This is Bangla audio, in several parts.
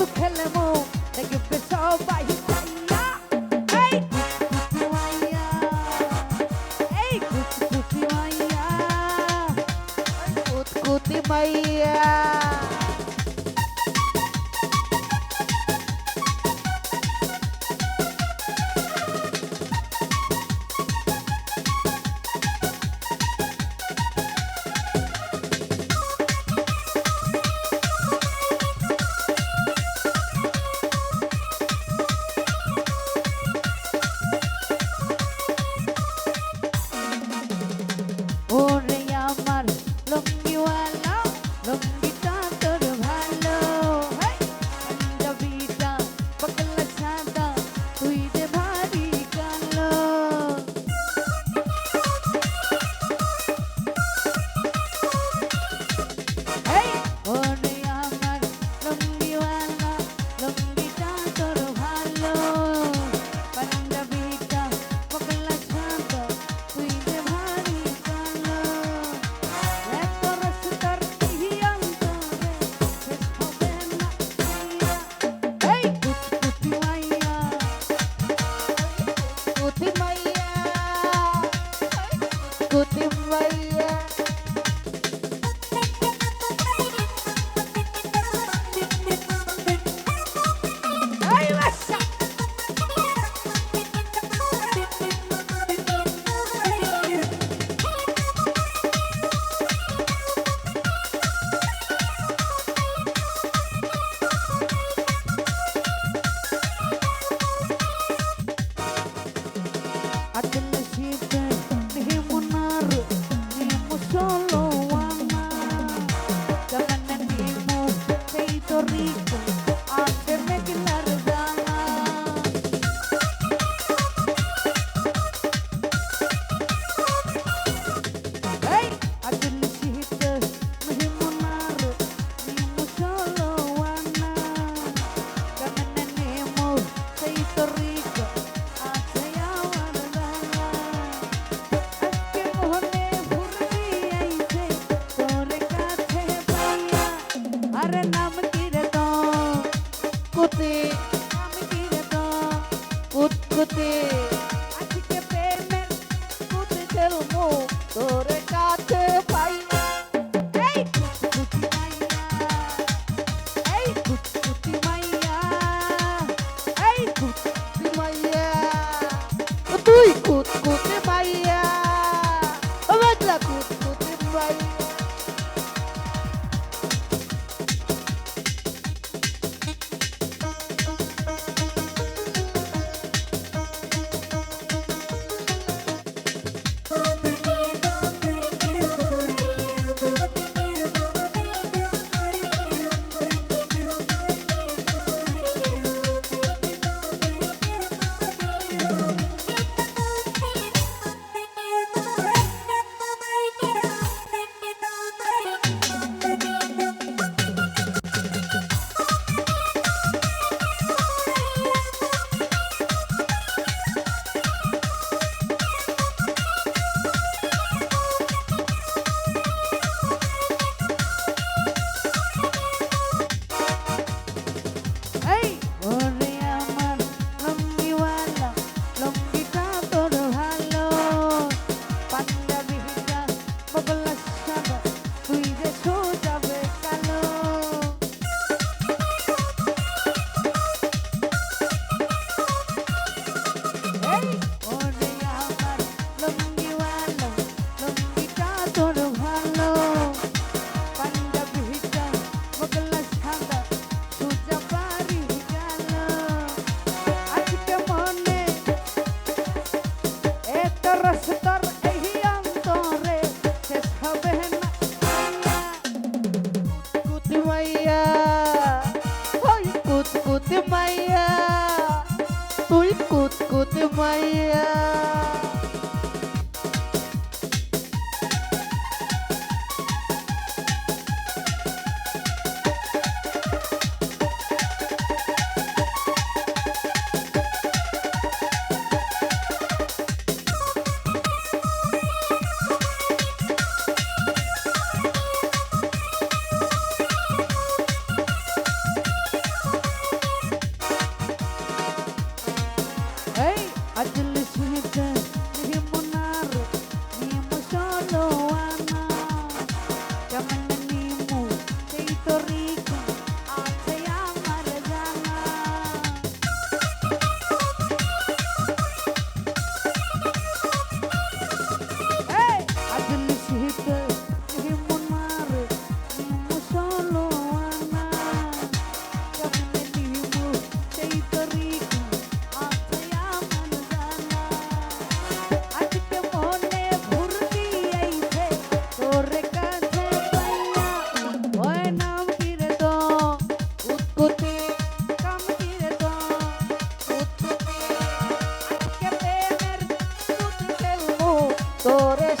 to kill all. That you've been so by his side. কুতিম্বাই কুৎকুতে কুৎকুতে মাইয়া। ওই কুতকুত মাইয়া তুই কুতকুত মাইয়া।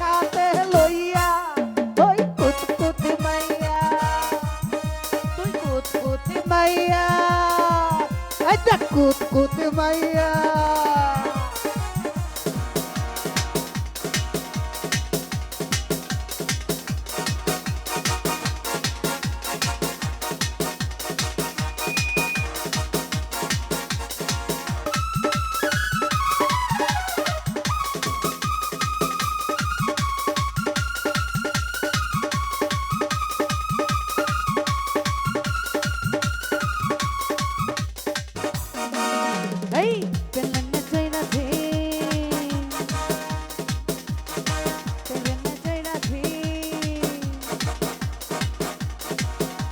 সাথে লইয়া ওই কুতকুত মাইয়া। তুই কুতকুত মাইয়া এটা কুতকুত মাইয়া।